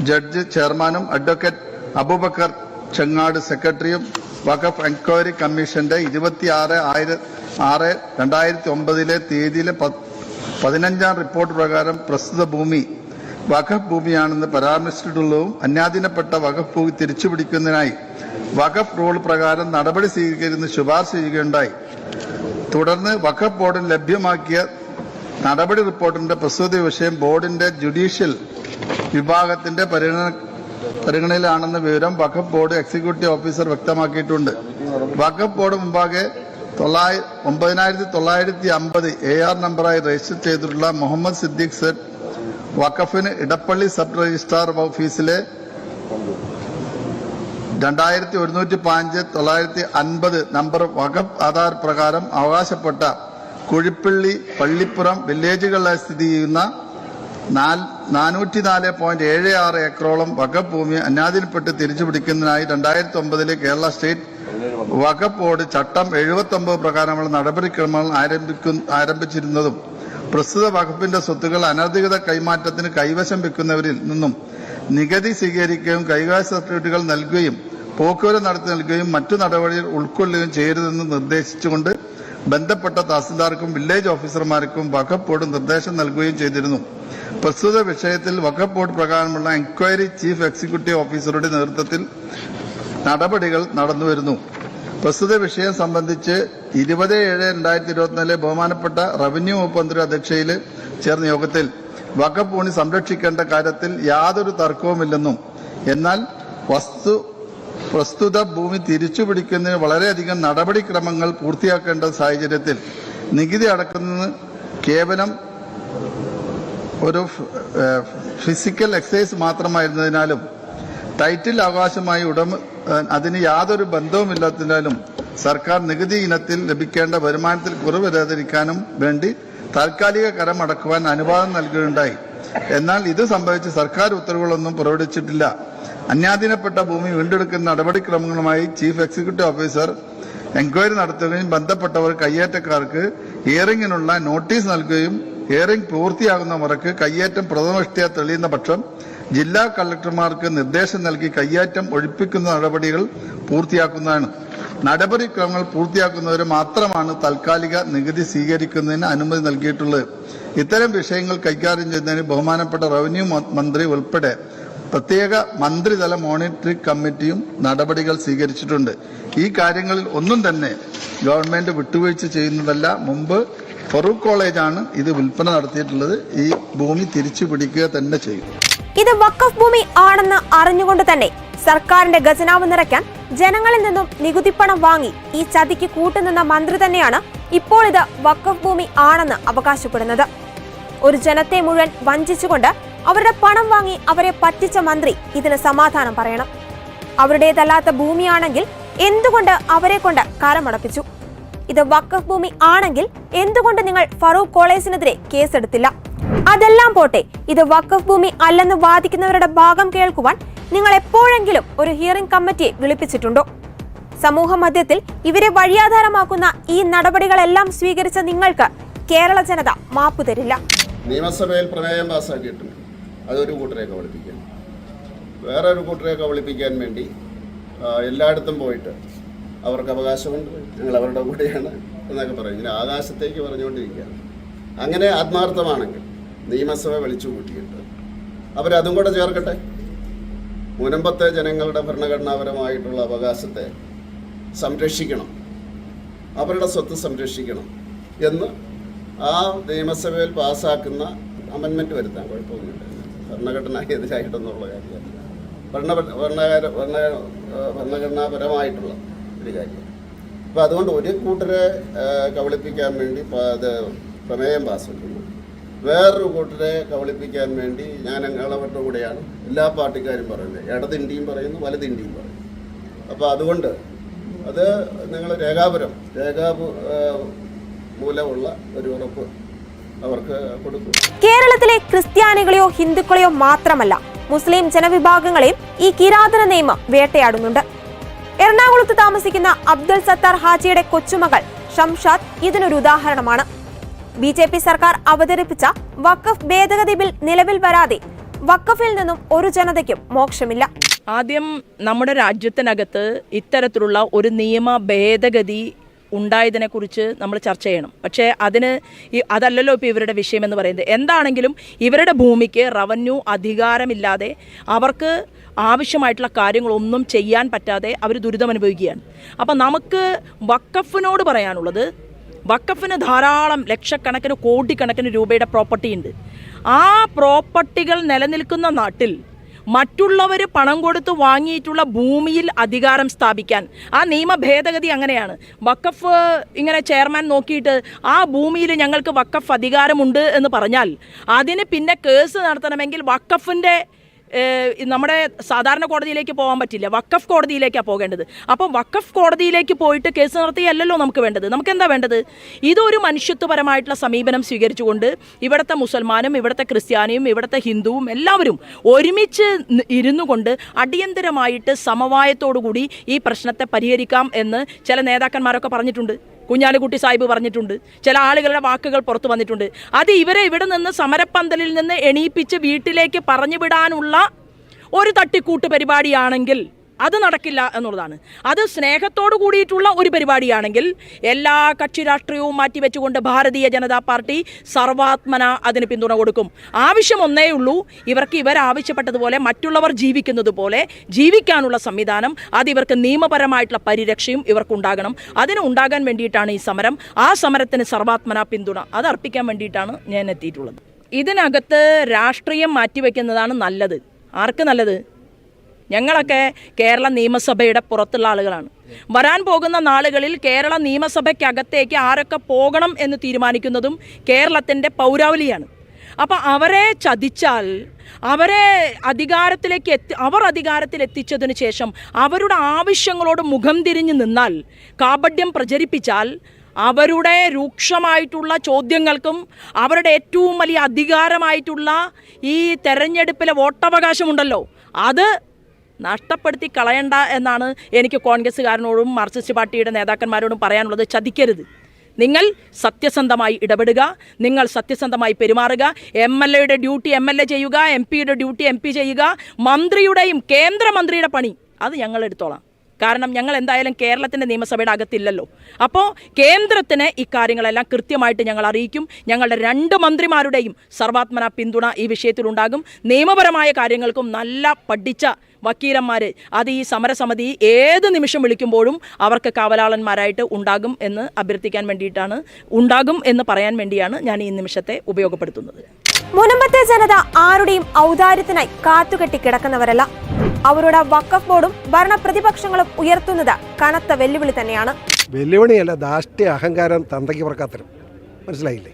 judge ചെയർമാനും അഡ്വക്കേറ്റ് അബൂബക്കർ ചെങ്ങാട് സെക്രട്ടറിയും വഖഫ് എൻക്വയറി കമ്മീഷന്റെ ഇരുപത്തിയാറ് ആയിര ആറ് രണ്ടായിരത്തി ഒമ്പതിലെ തീയതിയിലെ പ- പതിനഞ്ചാം റിപ്പോർട്ട് പ്രകാരം പ്രസ്തുത ഭൂമി വഖഫ് ഭൂമിയാണെന്ന് പരാമർശിച്ചിട്ടുള്ളതും അന്യാധീനപ്പെട്ട വഖഫ് ഭൂമി തിരിച്ചുപിടിക്കുന്നതിനായി വഖഫ് റൂൾ പ്രകാരം നടപടി സ്വീകരിക്കുന്ന ശുപാർശ ചെയ്യുകയുണ്ടായി. തുടർന്ന് വഖഫ് ബോർഡിന് ലഭ്യമാക്കിയ നടപടി റിപ്പോർട്ടിന്റെ പ്രസ്തുത വിഷയം ബോർഡിന്റെ ജുഡീഷ്യൽ വിഭാഗത്തിന്റെ പരിഗണന പരിഗണനയിലാണെന്ന വിവരം വഖഫ് ബോർഡ് എക്സിക്യൂട്ടീവ് ഓഫീസർ വ്യക്തമാക്കിയിട്ടുണ്ട്. വഖഫ് ബോർഡ് മുമ്പാകെ തൊള്ളായി ഒമ്പതിനായിരത്തി തൊള്ളായിരത്തി അമ്പത് എ ആർ നമ്പറായി രജിസ്റ്റർ ചെയ്തിട്ടുള്ള മുഹമ്മദ് സിദ്ദീഖ് സെറ്റ് വഖഫിന് ഇടപ്പള്ളി സബ് രജിസ്ട്രാർ ഓഫീസിലെ രണ്ടായിരത്തി ഒരുന്നൂറ്റി പതിനഞ്ച് തൊള്ളായിരത്തി അൻപത് നമ്പർ വഖഫ് ആധാർ പ്രകാരം അവകാശപ്പെട്ട കുഴിപ്പള്ളി പള്ളിപ്പുറം വില്ലേജുകളിലായി സ്ഥിതി ചെയ്യുന്ന നാനൂറ്റി നാല് പോയിന്റ് ഏഴ് ആറ് ഏക്കറോളം വഖഫ് ഭൂമി അന്യാധീനപ്പെട്ട് തിരിച്ചുപിടിക്കുന്നതിനായി രണ്ടായിരത്തി ഒമ്പതിലെ കേരള സ്റ്റേറ്റ് വഖഫ് ബോർഡ് ചട്ടം എഴുപത്തി ഒമ്പത് പ്രകാരമുള്ള നടപടിക്രമങ്ങൾ ആരംഭിക്കുന്ന ആരംഭിച്ചിരുന്നതും പ്രസ്തുത വകുപ്പിന്റെ സ്വത്തുക്കൾ അനധികൃത കൈമാറ്റത്തിന് കൈവശം വെക്കുന്നവരിൽ നിന്നും നികുതി സ്വീകരിക്കുകയും കൈകാര്യ സർട്ടിഫിക്കറ്റുകൾ നൽകുകയും പോക്കുവരം നടത്തി നൽകുകയും മറ്റു നടപടികൾ ഉൾക്കൊള്ളുകയും ചെയ്യരുതെന്ന് നിർദ്ദേശിച്ചുകൊണ്ട് ബന്ധപ്പെട്ട തഹസിൽദാർക്കും വില്ലേജ് ഓഫീസർമാർക്കും വഖഫ് ബോർഡ് നിർദ്ദേശം നൽകുകയും ചെയ്തിരുന്നു. പ്രസ്തുത വിഷയത്തിൽ വഖഫ് ബോർഡ് പ്രകാരമുള്ള എൻക്വയറി ചീഫ് എക്സിക്യൂട്ടീവ് ഓഫീസറുടെ നേതൃത്വത്തിൽ നടപടികൾ നടന്നുവരുന്നു പ്രസ്തുത വിഷയം സംബന്ധിച്ച് ഇരുപത് ഏഴ് രണ്ടായിരത്തി ഇരുപത്തിനാലിലെ ബഹുമാനപ്പെട്ട റവന്യൂ വകുപ്പ് മന്ത്രി അധ്യക്ഷയിൽ ചേർന്ന യോഗത്തിൽ ഭൂമി സംരക്ഷിക്കേണ്ട കാര്യത്തിൽ യാതൊരു തർക്കവുമില്ലെന്നും എന്നാൽ വസ്തു പ്രസ്തുത ഭൂമി തിരിച്ചുപിടിക്കുന്നതിന് വളരെയധികം നടപടിക്രമങ്ങൾ പൂർത്തിയാക്കേണ്ട സാഹചര്യത്തിൽ നികുതി അടക്കുന്നത് കേവലം ഒരു ഫിസിക്കൽ എക്സസൈസ് മാത്രമായിരുന്നതിനാലും ടൈറ്റിൽ അവകാശമായി ഉടമ അതിന് യാതൊരു ബന്ധവുമില്ലാത്തതിനാലും സർക്കാർ നികുതി ഇനത്തിൽ ലഭിക്കേണ്ട വരുമാനത്തിൽ കുറവ് വരാതിരിക്കാനും വേണ്ടി താൽക്കാലിക കരം അടക്കുവാൻ അനുവാദം നൽകുകയുണ്ടായി. എന്നാൽ ഇത് സംബന്ധിച്ച് സർക്കാർ ഉത്തരവുകളൊന്നും പുറപ്പെടുവിച്ചിട്ടില്ല. അന്യാധീനപ്പെട്ട ഭൂമി വീണ്ടെടുക്കുന്ന നടപടിക്രമങ്ങളുമായി ചീഫ് എക്സിക്യൂട്ടീവ് ഓഫീസർ എൻക്വയറി നടത്തുകയും ബന്ധപ്പെട്ടവർ കയ്യേറ്റക്കാർക്ക് ഹിയറിംഗിനുള്ള നോട്ടീസ് നൽകുകയും ഹിയറിംഗ് പൂർത്തിയാകുന്ന മുറയ്ക്ക് കയ്യേറ്റം പ്രഥമഷ്ടിയ തെളിയുന്ന പക്ഷം ജില്ലാ കളക്ടർമാർക്ക് നിർദ്ദേശം നൽകി കയ്യേറ്റം ഒഴിപ്പിക്കുന്ന നടപടികൾ പൂർത്തിയാക്കുന്നതാണ്. നടപടിക്രമങ്ങൾ പൂർത്തിയാക്കുന്നവർ മാത്രമാണ് താൽക്കാലിക നികുതി സ്വീകരിക്കുന്നതിന് അനുമതി നൽകിയിട്ടുള്ളത്. ഇത്തരം വിഷയങ്ങൾ കൈകാര്യം ചെയ്യുന്നതിന് ബഹുമാനപ്പെട്ട റവന്യൂ മന്ത്രി ഉൾപ്പെടെ പ്രത്യേക മന്ത്രിതല മോണിറ്ററിംഗ് കമ്മിറ്റിയും നടപടികൾ സ്വീകരിച്ചിട്ടുണ്ട്. ഈ കാര്യങ്ങളിൽ ഒന്നും തന്നെ ഗവൺമെന്റ് വിട്ടുവീഴ്ച ചെയ്യുന്നതല്ല. മുമ്പ് ഫറൂഖ് കോളേജാണ് ഇത് വിൽപ്പന നടത്തിയിട്ടുള്ളത്. ഈ ഭൂമി തിരിച്ചു പിടിക്കുക തന്നെ ചെയ്യും. ഇത് വക്കഫ് ഭൂമി ആണെന്ന് അറിഞ്ഞുകൊണ്ട് തന്നെ സർക്കാരിന്റെ ഖജനാവ് നിറയ്ക്കാൻ ജനങ്ങളിൽ നിന്നും നികുതിപ്പണം വാങ്ങി ഈ ചതിക്ക് കൂട്ടുനിന്ന മന്ത്രി തന്നെയാണ് ഇപ്പോൾ ഇത് വക്കഫ് ഭൂമി ആണെന്ന് അവകാശപ്പെടുന്നത്. ഒരു ജനത്തെ മുഴുവൻ വഞ്ചിച്ചുകൊണ്ട് അവരുടെ പണം വാങ്ങി അവരെ പറ്റിച്ച മന്ത്രി ഇതിന് സമാധാനം പറയണം. അവരുടേതല്ലാത്ത ഭൂമിയാണെങ്കിൽ എന്തുകൊണ്ട് അവരെ കൊണ്ട് കരമടപ്പിച്ചു ഇത് വക്കഫ് ഭൂമി ആണെങ്കിൽ എന്തുകൊണ്ട് നിങ്ങൾ ഫറൂഖ് കോളേജിനെതിരെ കേസെടുത്തില്ല? അതെല്ലാം പോട്ടെ ഇത് വഖഫ് ഭൂമി അല്ലെന്ന് വാദിക്കുന്നവരുടെ ഭാഗം കേൾക്കുവാൻ നിങ്ങൾ എപ്പോഴെങ്കിലും ഒരു ഹിയറിംഗ് കമ്മിറ്റിയെ വിളിപ്പിച്ചിട്ടുണ്ടോ? സമൂഹ മധ്യത്തിൽ ഇവരെ വഴിയാധാരമാക്കുന്ന ഈ നടപടികളെല്ലാം സ്വീകരിച്ച നിങ്ങൾക്ക് കേരള ജനത മാപ്പ് തരില്ല. നിയമസഭയിൽ പ്രമേയം പാസ്സാക്കിയിട്ടുണ്ട്. അതൊരു കൂട്ടരെ കബളിപ്പിക്കാൻ വേറെ ഒരു കൂട്ടരെ കബളിപ്പിക്കാൻ വേണ്ടി എല്ലായിടത്തും പോയിട്ട് അവർക്ക് അവകാശമുണ്ട്. ഞങ്ങൾ അവരുടെ കൂടെയാണ് എന്നൊക്കെ പറയും. ഇങ്ങനെ ആകാശത്തേക്ക് പറഞ്ഞുകൊണ്ടിരിക്കുകയാണ്. അങ്ങനെ ആത്മാർത്ഥമാണെങ്കിൽ നിയമസഭ വിളിച്ചു കൂട്ടിയിട്ട്. അവരതും കൂടെ ചേർക്കട്ടെ? മുനമ്പത്തെ ജനങ്ങളുടെ ഭരണഘടനാപരമായിട്ടുള്ള അവകാശത്തെ സംരക്ഷിക്കണം. അവരുടെ സ്വത്ത് സംരക്ഷിക്കണം എന്ന് ആ നിയമസഭയിൽ പാസ്സാക്കുന്ന അമെൻമെന്റ് വരുത്താൻ കുഴപ്പമൊന്നുമില്ല. ഭരണഘടനയ്ക്ക് എതിരായിട്ടെന്നുള്ള കാര്യമല്ല. ഭരണ ഭരണകാര ഭരണ ഭരണഘടനാപരമായിട്ടുള്ള ഒരു കാര്യം അപ്പോൾ അതുകൊണ്ട് ഒരു കൂട്ടരെ കബളിപ്പിക്കാൻ വേണ്ടി അത് പ്രമേയം പാസ്സാക്കുന്നു. വേറൊരു കൂട്ടരെ കബളിപ്പിക്കാൻ വേണ്ടി ഞാൻ ഞങ്ങളവരുടെ കൂടെയാണ്. എല്ലാ പാർട്ടിക്കാരും പറയുന്നത്. ഇടതിണ്ടിയും പറയുന്നു വലതിണ്ടിയും പറയുന്നു. അപ്പോൾ അതുകൊണ്ട് അത് നിങ്ങൾ രേഖാപുരം രേഖാ മൂലമുള്ള ഒരു ഉറപ്പ് അവർക്ക് കൊടുക്കും. കേരളത്തിലെ ക്രിസ്ത്യാനികളെയോ ഹിന്ദുക്കളെയോ മാത്രമല്ല മുസ്ലിം ജനവിഭാഗങ്ങളെയും ഈ കിരാതന നിയമം വേട്ടയാടുന്നുണ്ട്. എറണാകുളത്ത് താമസിക്കുന്ന അബ്ദുൽ സത്താർ ഹാജിയുടെ കൊച്ചുമകൾ ഷംഷാദ് ഇതിനൊരു ഉദാഹരണമാണ്. ബി ജെ പി സർക്കാർ അവതരിപ്പിച്ച വഖഫ് ഭേദഗതി ബിൽ നിലവിൽ വരാതെ വഖഫിൽ നിന്നും ഒരു ജനതയ്ക്കും മോക്ഷമില്ല. ആദ്യം നമ്മുടെ രാജ്യത്തിനകത്ത് ഇത്തരത്തിലുള്ള ഒരു നിയമ ഭേദഗതി ഉണ്ടായതിനെക്കുറിച്ച് നമ്മൾ ചർച്ച ചെയ്യണം. പക്ഷേ അതിന് ഈ അതല്ലല്ലോ ഇപ്പോൾ ഇവരുടെ വിഷയമെന്ന് പറയുന്നത്. എന്താണെങ്കിലും ഇവരുടെ ഭൂമിക്ക് റവന്യൂ അധികാരമില്ലാതെ അവർക്ക് ആവശ്യമായിട്ടുള്ള കാര്യങ്ങളൊന്നും ചെയ്യാൻ പറ്റാതെ അവർ ദുരിതമനുഭവിക്കുകയാണ്. അപ്പം നമുക്ക് വക്കഫിനോട് പറയാനുള്ളത് വക്കഫിന് ധാരാളം ലക്ഷക്കണക്കിന് കോടിക്കണക്കിന് രൂപയുടെ പ്രോപ്പർട്ടി ഉണ്ട്. ആ പ്രോപ്പർട്ടികൾ നിലനിൽക്കുന്ന നാട്ടിൽ മറ്റുള്ളവർ പണം കൊടുത്ത് വാങ്ങിയിട്ടുള്ള ഭൂമിയിൽ അധികാരം സ്ഥാപിക്കാൻ ആ നിയമ ഭേദഗതി അങ്ങനെയാണ്. വക്കഫ് ഇങ്ങനെ ചെയർമാൻ നോക്കിയിട്ട് ആ ഭൂമിയിൽ ഞങ്ങൾക്ക് വക്കഫ് അധികാരമുണ്ട് എന്ന് പറഞ്ഞാൽ അതിന് പിന്നെ കേസ് നടത്തണമെങ്കിൽ വക്കഫിന്റെ നമ്മുടെ സാധാരണ കോടതിയിലേക്ക് പോകാൻ പറ്റില്ല. വക്കഫ് കോടതിയിലേക്കാണ് പോകേണ്ടത്. അപ്പം വക്കഫ് കോടതിയിലേക്ക് പോയിട്ട് കേസ് നടത്തിയല്ലോ നമുക്ക് വേണ്ടത്. നമുക്ക് എന്താ വേണ്ടത്? ഇതൊരു മനുഷ്യത്വപരമായിട്ടുള്ള സമീപനം സ്വീകരിച്ചുകൊണ്ട് ഇവിടുത്തെ മുസൽമാനും ഇവിടുത്തെ ക്രിസ്ത്യാനിയും ഇവിടുത്തെ ഹിന്ദുവും എല്ലാവരും ഒരുമിച്ച് ഇരുന്നു കൊണ്ട് അടിയന്തരമായിട്ട് സമവായത്തോടുകൂടി ഈ പ്രശ്നത്തെ പരിഹരിക്കാം എന്ന് ചില നേതാക്കന്മാരൊക്കെ പറഞ്ഞിട്ടുണ്ട്. കുഞ്ഞാലിക്കുട്ടി സാഹിബ് പറഞ്ഞിട്ടുണ്ട്. ചില ആളുകളുടെ വാക്കുകൾ പുറത്തു വന്നിട്ടുണ്ട്. അത് ഇവരെ ഇവിടെ നിന്ന് സമരപ്പന്തലിൽ നിന്ന് എണീപ്പിച്ച് വീട്ടിലേക്ക് പറഞ്ഞു വിടാനുള്ള ഒരു തട്ടിക്കൂട്ട് പരിപാടിയാണെങ്കിൽ അത് നടക്കില്ല എന്നുള്ളതാണ്. അത് സ്നേഹത്തോടു കൂടിയിട്ടുള്ള ഒരു പരിപാടിയാണെങ്കിൽ എല്ലാ കക്ഷി രാഷ്ട്രീയവും മാറ്റിവെച്ചുകൊണ്ട് ഭാരതീയ ജനതാ പാർട്ടി സർവാത്മന അതിന് പിന്തുണ കൊടുക്കും. ആവശ്യം ഒന്നേ ഉള്ളൂ ഇവർക്ക് ഇവരാവശ്യപ്പെട്ടതുപോലെ മറ്റുള്ളവർ ജീവിക്കുന്നത് പോലെ ജീവിക്കാനുള്ള സംവിധാനം അത് ഇവർക്ക് നിയമപരമായിട്ടുള്ള പരിരക്ഷയും ഇവർക്കുണ്ടാകണം. അതിന് ഉണ്ടാകാൻ വേണ്ടിയിട്ടാണ് ഈ സമരം. ആ സമരത്തിന് സർവാത്മന പിന്തുണ അത് അർപ്പിക്കാൻ വേണ്ടിയിട്ടാണ് ഞാൻ എത്തിയിട്ടുള്ളത്. ഇതിനകത്ത് രാഷ്ട്രീയം മാറ്റിവെക്കുന്നതാണ് നല്ലത്. ആർക്ക് നല്ലത്? ഞങ്ങളൊക്കെ കേരള നിയമസഭയുടെ പുറത്തുള്ള ആളുകളാണ്. വരാൻ പോകുന്ന നാളുകളിൽ കേരള നിയമസഭയ്ക്കകത്തേക്ക് ആരൊക്കെ പോകണം എന്ന് തീരുമാനിക്കുന്നതും കേരളത്തിന്റെ പൗരാവലിയാണ്. അപ്പം അവരെ ചതിച്ചാൽ അവരെ അധികാരത്തിലേക്ക് എത്തി അവർ അധികാരത്തിൽ എത്തിച്ചതിന് ശേഷം അവരുടെ ആവശ്യങ്ങളോട് മുഖം തിരിഞ്ഞു നിന്നാൽ കാപഡ്യം പ്രചരിപ്പിച്ചാൽ അവരുടെ രൂക്ഷമായിട്ടുള്ള ചോദ്യങ്ങൾക്കും അവരുടെ ഏറ്റവും വലിയ അധികാരമായിട്ടുള്ള ഈ തെരഞ്ഞെടുപ്പിലെ വോട്ടവകാശമുണ്ടല്ലോ അത് നഷ്ടപ്പെടുത്തി കളയണ്ട എന്നാണ് എനിക്ക് കോൺഗ്രസ്സുകാരനോടും മാർക്സിസ്റ്റ് പാർട്ടിയുടെ നേതാക്കന്മാരോടും പറയാനുള്ളത്. ചതിക്കരുത്. നിങ്ങൾ സത്യസന്ധമായി ഇടപെടുക നിങ്ങൾ സത്യസന്ധമായി പെരുമാറുക എം എൽ എയുടെ ഡ്യൂട്ടി എം എൽ എ ചെയ്യുക എം പിയുടെ ഡ്യൂട്ടി എം പി ചെയ്യുക മന്ത്രിയുടെയും കേന്ദ്രമന്ത്രിയുടെ പണി അത് ഞങ്ങൾ എടുത്തോളാം. കാരണം ഞങ്ങൾ എന്തായാലും കേരളത്തിന്റെ നിയമസഭയുടെ അകത്തില്ലല്ലോ. അപ്പോൾ കേന്ദ്രത്തിന് ഇക്കാര്യങ്ങളെല്ലാം കൃത്യമായിട്ട് ഞങ്ങൾ അറിയിക്കും. ഞങ്ങളുടെ രണ്ട് മന്ത്രിമാരുടെയും സർവാത്മന പിന്തുണ ഈ വിഷയത്തിലുണ്ടാകും. നിയമപരമായ കാര്യങ്ങൾക്കും നല്ല പഠിച്ച വക്കീലന്മാർ അത് ഈ സമരസമിതി ഏത് നിമിഷം വിളിക്കുമ്പോഴും അവർക്ക് കാവലാളന്മാരായിട്ട് ഉണ്ടാകും എന്ന് അഭ്യർത്ഥിക്കാൻ വേണ്ടിയിട്ടാണ് ഉണ്ടാകും എന്ന് പറയാൻ വേണ്ടിയാണ് ഞാൻ ഈ നിമിഷത്തെ ഉപയോഗപ്പെടുത്തുന്നത്. മുനമ്പത്തെ ജനത ആരുടെയും ഔദാര്യത്തിനായി കാത്തുകെട്ടി കിടക്കുന്നവരല്ല. അവരുടെ വക്കഫ് ബോർഡും ഭരണ പ്രതിപക്ഷങ്ങളും ഉയർത്തുന്നത് കനത്ത വെല്ലുവിളി തന്നെയാണ്. വെല്ലുവിളിയല്ല ദാഷ്ട്യ അഹങ്കാരം തന്തയ്ക്ക് പുറക്കാത്തരും. മനസ്സിലായില്ലേ?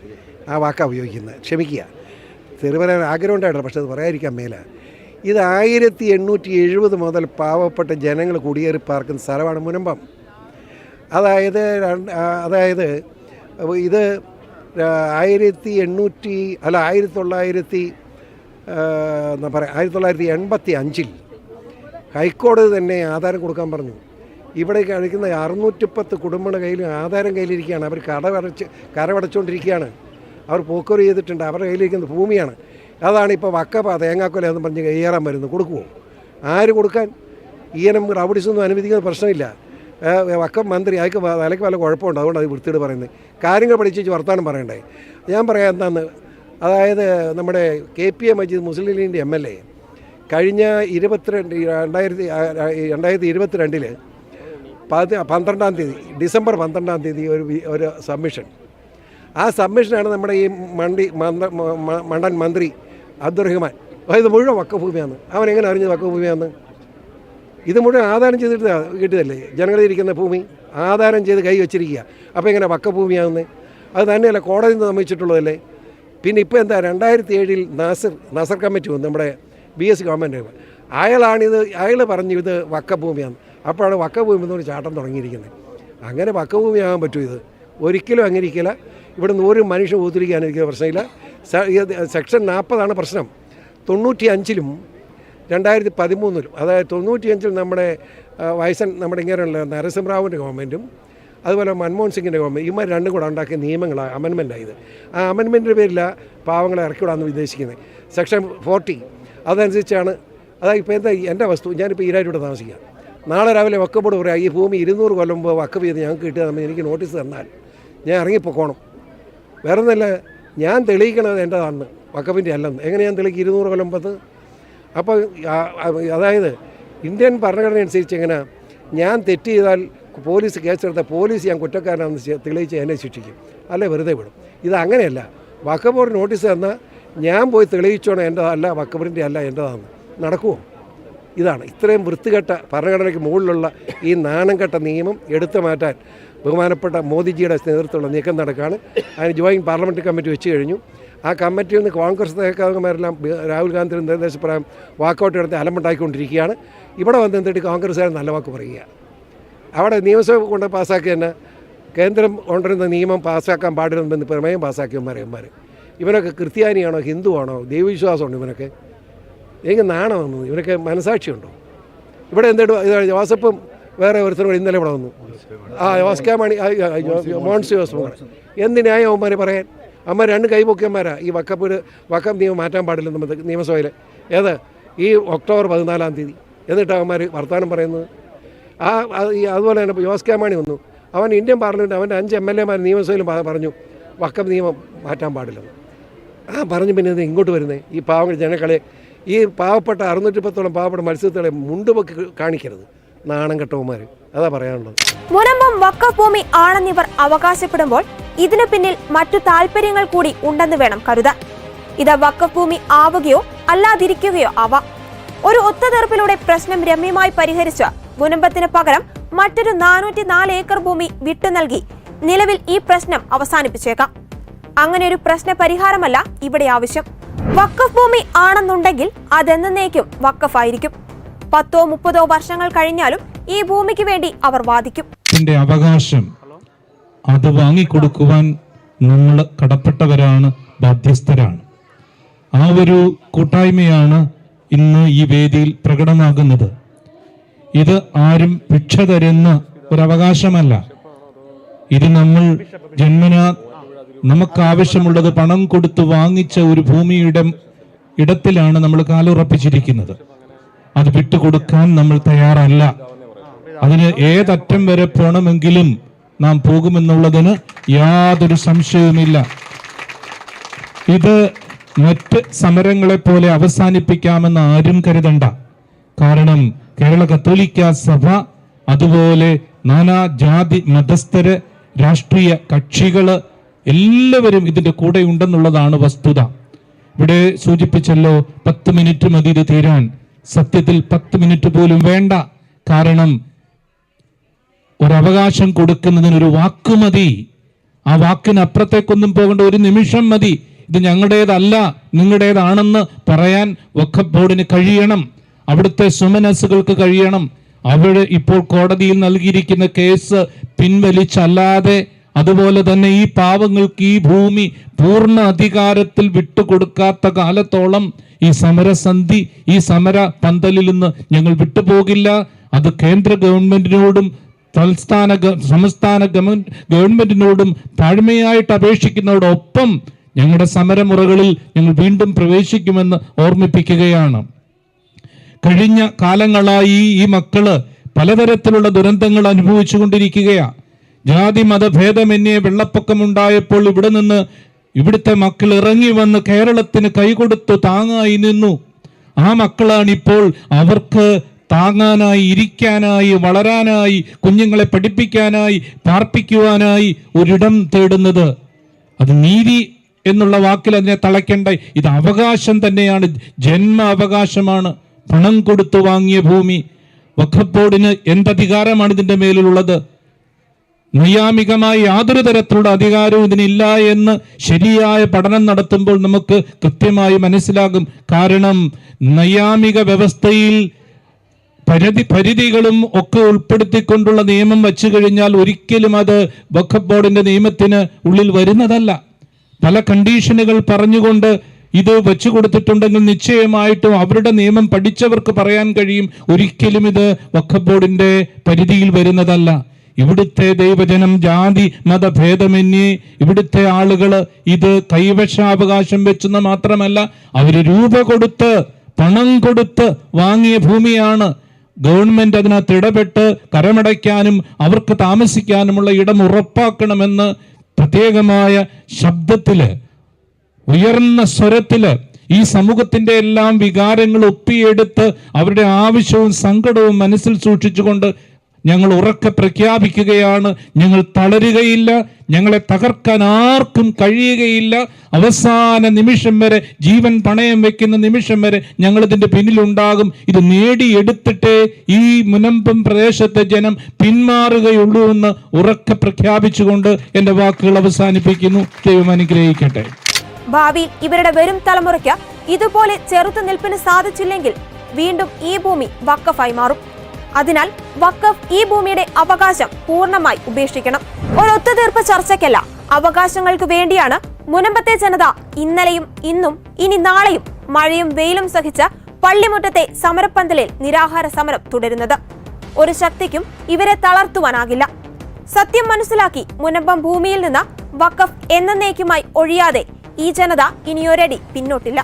ആ വാക്കാണ് ഉപയോഗിക്കുന്നത്. ക്ഷമിക്കുക. തെരുവരാൻ ആഗ്രഹം ഉണ്ടായിട്ടില്ല പക്ഷെ അത് പറയാതിരിക്കാൻ മേല. ഇത് ആയിരത്തി എണ്ണൂറ്റി എഴുപത് മുതൽ പാവപ്പെട്ട ജനങ്ങൾ കുടിയേറി പാർക്കുന്ന സ്ഥലമാണ് മുനമ്പം. അതായത് അതായത് ഇത് ആയിരത്തി എണ്ണൂറ്റി അല്ല ആയിരത്തി തൊള്ളായിരത്തി എന്താ പറയുക ആയിരത്തി തൊള്ളായിരത്തി എൺപത്തി അഞ്ചിൽ ഹൈക്കോടതി തന്നെ ആധാരം കൊടുക്കാൻ പറഞ്ഞു. ഇവിടെ കഴിക്കുന്ന അറുന്നൂറ്റിപ്പത്ത് കുടുംബങ്ങളുടെ കയ്യിൽ ആധാരം കയ്യിലിരിക്കുകയാണ്. അവർ കടവടച്ച് കരവടച്ചുകൊണ്ടിരിക്കുകയാണ് അവർ പോക്കറി ചെയ്തിട്ടുണ്ട്. അവരുടെ കയ്യിലിരിക്കുന്ന ഭൂമിയാണ്. അതാണ് ഇപ്പോൾ വക്കപ്പ തേങ്ങാക്കൊല എന്ന് പറഞ്ഞ് കയ്യേറാൻ വരുന്നത്. കൊടുക്കുമോ ആര് കൊടുക്കാൻ? ഈയനം റബിഡിസൊന്നും അനുവദിക്കുന്ന പ്രശ്നമില്ല. വക്ക മന്ത്രി അയക്ക് തലയ്ക്ക് വല്ല കുഴപ്പമുണ്ട്? അതുകൊണ്ട് അത് വൃത്തിയോട് പറയുന്നത്. കാര്യങ്ങൾ പഠിച്ച് വർത്താനം പറയണ്ടേ? ഞാൻ പറയാം എന്താന്ന്? അതായത് നമ്മുടെ K P A Majeed Muslim ലീഗിന്റെ എം എൽ എ കഴിഞ്ഞ ഇരുപത്തിരണ്ട് രണ്ടായിരത്തി രണ്ടായിരത്തി ഇരുപത്തിരണ്ടിൽ പതി പന്ത്രണ്ടാം തീയതി ഡിസംബർ പന്ത്രണ്ടാം തീയതി ഒരു ഒരു സബ്മിഷൻ. ആ സബ്മിഷനാണ് നമ്മുടെ ഈ മണ്ടി മണ്ടൻ മന്ത്രി അബ്ദുറഹ്മാൻ ഇത് മുഴുവൻ വക്കഭൂമിയാണ് അവൻ എങ്ങനെ അറിഞ്ഞത് വക്കഭൂമിയാണ് ഇത് മുഴുവൻ ആധാരം ചെയ്തിട്ട് കിട്ടിയതല്ലേ? ജനങ്ങളിരിക്കുന്ന ഭൂമി ആധാരം ചെയ്ത് കൈ വെച്ചിരിക്കുക. അപ്പോൾ എങ്ങനെ വക്കഭൂമിയാകുന്നത് അത് തന്നെയല്ല കോടതി നിർമ്മിച്ചിട്ടുള്ളതല്ലേ പിന്നെ ഇപ്പോൾ എന്താ രണ്ടായിരത്തി ഏഴിൽ നാസർ നസർ കമ്മിറ്റി വന്നു നമ്മുടെ ബി എസ് ഗവൺമെന്റ് അയാളാണിത് അയാൾ പറഞ്ഞു ഇത് വക്കഭൂമിയാണ് അപ്പോഴാണ് വക്കഭൂമി എന്നൊരു ചാട്ടം തുടങ്ങിയിരിക്കുന്നത്. അങ്ങനെ വക്കഭൂമിയാകാൻ പറ്റും ഇത്. ഒരിക്കലും അങ്ങനെ ഇരിക്കില്ല ഇവിടെ നിന്ന് ഒരു മനുഷ്യൻ ഊതിരിക്കാനിരിക്കുന്ന പ്രശ്നമില്ല. സെക്ഷൻ നാൽപ്പതാണ് പ്രശ്നം. തൊണ്ണൂറ്റി അഞ്ചിലും രണ്ടായിരത്തി പതിമൂന്നിലും അതായത് തൊണ്ണൂറ്റിയഞ്ചിൽ നമ്മുടെ വയസ്സൻ നമ്മുടെ ഇങ്ങനെയുള്ള നരസിംഹറാവുവിന്റെ ഗവൺമെന്റും അതുപോലെ മൻമോഹൻ സിംഗിന്റെ ഗവൺമെന്റ് ഇവന്മാർ രണ്ടും കൂടെ ഉണ്ടാക്കിയ നിയമങ്ങളാണ് അമെൻമെന്റാണ് ഇത്. ആ അമെൻമെന്റിന്റെ പേരിലാണ് പാവങ്ങളെ ഇറക്കി വിടാമെന്ന് ഉദ്ദേശിക്കുന്നത് സെക്ഷൻ ഫോർട്ടി അതനുസരിച്ചാണ് അതായത് ഇപ്പോൾ എന്താ എന്റെ വസ്തു ഞാനിപ്പോൾ ഈരായിട്ട് താമസിക്കാം. നാളെ രാവിലെ വക്കപ്പോട് പറയാം ഈ ഭൂമി ഇരുന്നൂറ് കൊല്ലം മുമ്പ് വക്കപ്പ് ചെയ്ത് ഞങ്ങൾക്ക് കിട്ടിയ എനിക്ക് നോട്ടീസ് തന്നാൽ ഞാൻ ഇറങ്ങിപ്പോക്കോണം. വേറെ ഒന്നല്ല ഞാൻ തെളിയിക്കണത് എന്റെതാണ് വക്കപ്പിന്റെ അല്ലെന്ന്. എങ്ങനെ ഞാൻ തെളിയിക്കും? ഇരുന്നൂറ് കൊല്ലം മുമ്പത്ത് അപ്പോൾ അതായത് ഇന്ത്യൻ ഭരണഘടന അനുസരിച്ച് എങ്ങനെ ഞാൻ തെറ്റ് ചെയ്താൽ പോലീസ് കേസെടുത്ത പോലീസ് ഞാൻ കുറ്റക്കാരനാണെന്ന് തെളിയിച്ച് എന്നെ ശിക്ഷിക്കും. അല്ലെ വെറുതെ വിടും. ഇത് അങ്ങനെയല്ല. ഒരു നോട്ടീസ് തന്നാൽ ഞാൻ പോയി തെളിയിച്ചോണം എന്റെതല്ല വക്കബോർഡിന്റെ അല്ല എന്റെതാണ് നടക്കുമോ ഇതാണ്. ഇത്രയും വൃത്തികെട്ട ഭരണഘടനയ്ക്ക് മുകളിലുള്ള ഈ നാണം കെട്ട നിയമം എടുത്തു മാറ്റാൻ ബഹുമാനപ്പെട്ട മോദിജിയുടെ നേതൃത്വമുള്ള നീക്കം നടക്കുകയാണ് അതിന് ജോയിന്റ് പാർലമെന്ററി കമ്മിറ്റി വെച്ച് കഴിഞ്ഞു. ആ കമ്മിറ്റിയിൽ നിന്ന് കോൺഗ്രസ് നേതാക്കന്മാരെല്ലാം രാഹുൽ ഗാന്ധിയുടെ നിർദ്ദേശപ്രകാരം വാക്കൗട്ട് എടുത്ത് അലമ്പുണ്ടാക്കിക്കൊണ്ടിരിക്കുകയാണ് ഇവിടെ വന്ന് എന്നിട്ട് കോൺഗ്രസ്സുകാർ നല്ല വാക്ക് പറയുക. അവിടെ നിയമസഭ കൊണ്ട് പാസ്സാക്കി തന്നെ കേന്ദ്രം കൊണ്ടുവരുന്ന നിയമം പാസ്സാക്കാൻ പാടില്ലെന്ന് പ്രമേയം പാസ്സാക്കിയവന്മാരന്മാർ ഇവരൊക്കെ ക്രിസ്ത്യാനിയാണോ ഹിന്ദുവാണോ? ദൈവവിശ്വാസമുണ്ടോ ഇവനൊക്കെ? എനിക്ക് നാണമെന്ന് ഇവനൊക്കെ മനസാക്ഷിയുണ്ടോ? ഇവിടെ എന്തെങ്കിലും ജോസഫും വേറെ ഒരുത്തരും ഇന്നലെ ഇവിടെ വന്നു. ആ വാസ്കാ മണി മോൺസി ജോസഫ് എന്ത് ന്യായം അവന്മാർ പറയാൻ? അമ്മ രണ്ട് കൈപൊക്കിയന്മാരാ ഈ വക്കപ്പ് വക്കം നിയമം മാറ്റാൻ പാടില്ല നമ്മുടെ നിയമസഭയിൽ ഏത്? ഈ ഒക്ടോബർ പതിനാലാം തീയതി. എന്നിട്ട് അവന്മാർ വർത്തമാനം പറയുന്നത്? ആ അതുപോലെ തന്നെ ജോസ് മാണി വന്നു. അവൻ ഇന്ത്യൻ പാർലമെന്റ് അവന്റെ അഞ്ച് എം എൽ എമാർ നിയമസഭയിൽ പ- പറഞ്ഞു വക്കം നിയമം മാറ്റാൻ പാടില്ലെന്ന്. ആ പറഞ്ഞു പിന്നെ ഇങ്ങോട്ട് വരുന്നത് ഈ പാവങ്ങൾ ജനങ്ങളെ ഈ പാവപ്പെട്ട അറുന്നൂറ്റി പത്തോളം പാവപ്പെട്ട മത്സ്യത്തൊക്കെ മുണ്ടുപൊക്കി കാണിക്കരുത്. നാണം കെട്ടവന്മാർ അതാ പറയാനുള്ളത്. മുനമ്പം വക്കഫ് ഭൂമി ആണെന്നിവർ അവകാശപ്പെടുമ്പോൾ ഇതിനു പിന്നിൽ മറ്റു താല്പര്യങ്ങൾ കൂടി ഉണ്ടെന്ന് വേണം കരുതാൻ. ഇത് വക്കഫ് ഭൂമി ആവുകയോ അല്ലാതിരിക്കുകയോ ആവാം. ഒരു ഒത്തുതീർപ്പിലൂടെ പ്രശ്നം രമ്യമായി പരിഹരിച്ച മുനമ്പത്തിന് പകരം മറ്റൊരു നാനൂറ്റി നാല് ഏക്കർ ഭൂമി വിട്ടു നൽകി നിലവിൽ ഈ പ്രശ്നം അവസാനിപ്പിച്ചേക്കാം. അങ്ങനെ ഒരു പ്രശ്ന പരിഹാരമല്ല ഇവിടെ ആവശ്യം. വക്കഫ് ഭൂമി ആണെന്നുണ്ടെങ്കിൽ അതെന്നേക്കും വക്കഫായിരിക്കും പത്തോ മുപ്പതോ വർഷങ്ങൾ കഴിഞ്ഞാലും ഈ ഭൂമിക്ക് വേണ്ടി അവർ വാദിക്കും. എന്റെ അവകാശം അത് വാങ്ങിക്കൊടുക്കുവാൻ നമ്മൾ കടപ്പെട്ടവരാണ് ബാധ്യസ്ഥരാണ്. ആ ഒരു കൂട്ടായ്മയാണ് ഇന്ന് ഈ വേദിയിൽ പ്രകടമാകുന്നത്. ഇത് ആരും ഭിക്ഷ തരുന്ന ഒരവകാശമല്ല. ഇത് നമ്മൾ ജന്മനാ നമുക്ക് ആവശ്യമുള്ളത് പണം കൊടുത്ത് വാങ്ങിച്ച ഒരു ഭൂമിയുടെ ഇടത്തിലാണ് നമ്മൾ കാലുറപ്പിച്ചിരിക്കുന്നത്. അത് വിട്ടുകൊടുക്കാൻ നമ്മൾ തയ്യാറല്ല. അതിന് ഏതറ്റം വരെ പോണമെങ്കിലും നാം പോകുമെന്നുള്ളതിന് യാതൊരു സംശയവുമില്ല. ഇത് മറ്റ് സമരങ്ങളെ പോലെ അവസാനിപ്പിക്കാമെന്ന് ആരും കരുതണ്ട. കാരണം കേരള കത്തോലിക്ക സഭ അതുപോലെ നാനാ ജാതി മതസ്ഥര് രാഷ്ട്രീയ കക്ഷികൾ എല്ലാവരും ഇതിന്റെ കൂടെ ഉണ്ടെന്നുള്ളതാണ് വസ്തുത. ഇവിടെ സൂചിപ്പിച്ചല്ലോ പത്ത് മിനിറ്റ് മതി ഇത് തീരാൻ. സത്യത്തിൽ പത്ത് മിനിറ്റ് പോലും വേണ്ട. കാരണം ഒരവകാശം കൊടുക്കുന്നതിനൊരു വാക്ക് മതി. ആ വാക്കിന് അപ്പുറത്തേക്കൊന്നും പോകേണ്ട ഒരു നിമിഷം മതി. ഇത് ഞങ്ങളുടേതല്ല നിങ്ങളുടേതാണെന്ന് പറയാൻ വഖഫ് ബോർഡിന് കഴിയണം. അവിടുത്തെ സുമനസ്സുകൾക്ക് കഴിയണം. അവിടെ ഇപ്പോൾ കോടതിയിൽ നൽകിയിരിക്കുന്ന കേസ് പിൻവലിച്ചല്ലാതെ അതുപോലെ തന്നെ ഈ പാവങ്ങൾക്ക് ഈ ഭൂമി പൂർണ അധികാരത്തിൽ വിട്ടുകൊടുക്കാത്ത കാലത്തോളം ഈ സമരസന്ധി ഈ സമര പന്തലിൽ നിന്ന് ഞങ്ങൾ വിട്ടുപോകില്ല. അത് കേന്ദ്ര ഗവൺമെന്റിനോടും തൽസ്ഥാന സംസ്ഥാന ഗവ- ഗവൺമെന്റിനോടും താഴ്മയായിട്ട് അപേക്ഷിക്കുന്നതോടൊപ്പം ഞങ്ങളുടെ സമരമുറകളിൽ ഞങ്ങൾ വീണ്ടും പ്രവേശിക്കുമെന്ന് ഓർമ്മിപ്പിക്കുകയാണ്. കഴിഞ്ഞ കാലങ്ങളായി ഈ മക്കൾ പലതരത്തിലുള്ള ദുരന്തങ്ങൾ അനുഭവിച്ചു കൊണ്ടിരിക്കുകയാണ് ജാതി മതഭേദമന്യേ വെള്ളപ്പൊക്കമുണ്ടായപ്പോൾ ഇവിടെ നിന്ന് ഇവിടുത്തെ മക്കൾ ഇറങ്ങി വന്ന് കേരളത്തിന് കൈകൊടുത്തു താങ്ങായി നിന്നു. ആ മക്കളാണ് ഇപ്പോൾ അവർക്ക് താങ്ങാനായി ഇരിക്കാനായി വളരാനായി കുഞ്ഞുങ്ങളെ പഠിപ്പിക്കാനായി പാർപ്പിക്കുവാനായി ഒരിടം തേടുന്നത്. അത് നീതി എന്നുള്ള വാക്കിൽ അതിനെ തളയ്ക്കേണ്ട ഇത് അവകാശം തന്നെയാണ് ജന്മ അവകാശമാണ് പണം കൊടുത്തു വാങ്ങിയ ഭൂമി. വഖഫ് ബോർഡിന് എന്തധികാരമാണ് ഇതിന്റെ മേലിലുള്ളത്? നിയാമികമായി യാതൊരു തരത്തിലുള്ള അധികാരവും ഇതിനില്ല എന്ന് ശരിയായ പഠനം നടത്തുമ്പോൾ നമുക്ക് കൃത്യമായി മനസ്സിലാകും. കാരണം നൈയാമിക വ്യവസ്ഥയിൽ പരിധി പരിധികളും ഒക്കെ ഉൾപ്പെടുത്തിക്കൊണ്ടുള്ള നിയമം വച്ചു കഴിഞ്ഞാൽ ഒരിക്കലും അത് വഖഫ് ബോർഡിന്റെ നിയമത്തിന് ഉള്ളിൽ വരുന്നതല്ല. പല കണ്ടീഷനുകൾ പറഞ്ഞുകൊണ്ട് ഇത് വെച്ചു കൊടുത്തിട്ടുണ്ടെങ്കിൽ നിശ്ചയമായിട്ടും അവരുടെ നിയമം പഠിച്ചവർക്ക് പറയാൻ കഴിയും. ഒരിക്കലും ഇത് വഖഫ് ബോർഡിന്റെ പരിധിയിൽ വരുന്നതല്ല. ഇവിടുത്തെ ദൈവജനം ജാതി മതഭേദമന്യേ ഇവിടുത്തെ ആളുകൾ ഇത് കൈവശാവകാശം വെച്ചെന്ന് മാത്രമല്ല അവർ രൂപ കൊടുത്ത് പണം കൊടുത്ത് വാങ്ങിയ ഭൂമിയാണ്. ഗവൺമെന്റ് അതിനകത്ത് ഇടപെട്ട് കരമടയ്ക്കാനും അവർക്ക് താമസിക്കാനുമുള്ള ഇടം ഉറപ്പാക്കണമെന്ന് പ്രത്യേകമായ ശബ്ദത്തിൽ ഉയർന്ന സ്വരത്തിൽ ഈ സമൂഹത്തിന്റെ എല്ലാം വികാരങ്ങൾ ഒപ്പിയെടുത്ത് അവരുടെ ആവശ്യവും സങ്കടവും മനസ്സിൽ സൂക്ഷിച്ചുകൊണ്ട് ഞങ്ങൾ ഉറക്കെ പ്രഖ്യാപിക്കുകയാണ്. ഞങ്ങൾ തളരുകയില്ല. ഞങ്ങളെ തകർക്കാൻ ആർക്കും കഴിയുകയില്ല. അവസാന നിമിഷം വരെ ജീവൻ പണയം വെക്കുന്ന നിമിഷം വരെ ഞങ്ങൾ ഇതിന്റെ പിന്നിലുണ്ടാകും. ഇത് നേടിയെടുത്തിട്ടേ ഈ മുനമ്പം പ്രദേശത്തെ ജനം പിന്മാറുകയുള്ളൂ എന്ന് ഉറക്കെ പ്രഖ്യാപിച്ചുകൊണ്ട് എന്റെ വാക്കുകൾ അവസാനിപ്പിക്കുന്നു. ദൈവം അനുഗ്രഹിക്കട്ടെ. ഭാവിയിൽ ഇവരുടെ വരും തലമുറയ്ക്ക് ഇതുപോലെ ചെറുത്തുനിൽപ്പിന് സാധിച്ചില്ലെങ്കിൽ വീണ്ടും ഈ ഭൂമി വക്കഫായി മാറും. അതിനാൽ വക്കഫ് ഈ ഭൂമിയുടെ അവകാശം പൂർണമായി ഉപേക്ഷിക്കണം. ഒരൊത്തുതീർപ്പ് ചർച്ചയ്ക്കല്ല. അവകാശങ്ങൾക്ക് വേണ്ടിയാണ് മുനമ്പത്തെ ജനത ഇന്നലെയും ഇന്നും ഇനി നാളെയും മഴയും വെയിലും സഹിച്ച പള്ളിമുറ്റത്തെ സമരപ്പന്തലിൽ നിരാഹാര സമരം തുടരുന്നത്. ഒരു ശക്തിക്കും ഇവരെ തളർത്തുവാനാകില്ല. സത്യം മനസ്സിലാക്കി മുനമ്പം ഭൂമിയിൽ നിന്ന് വക്കഫ് എന്നേക്കുമായി ഒഴിയാതെ ഈ ജനത ഇനിയൊരടി പിന്നോട്ടില്ല.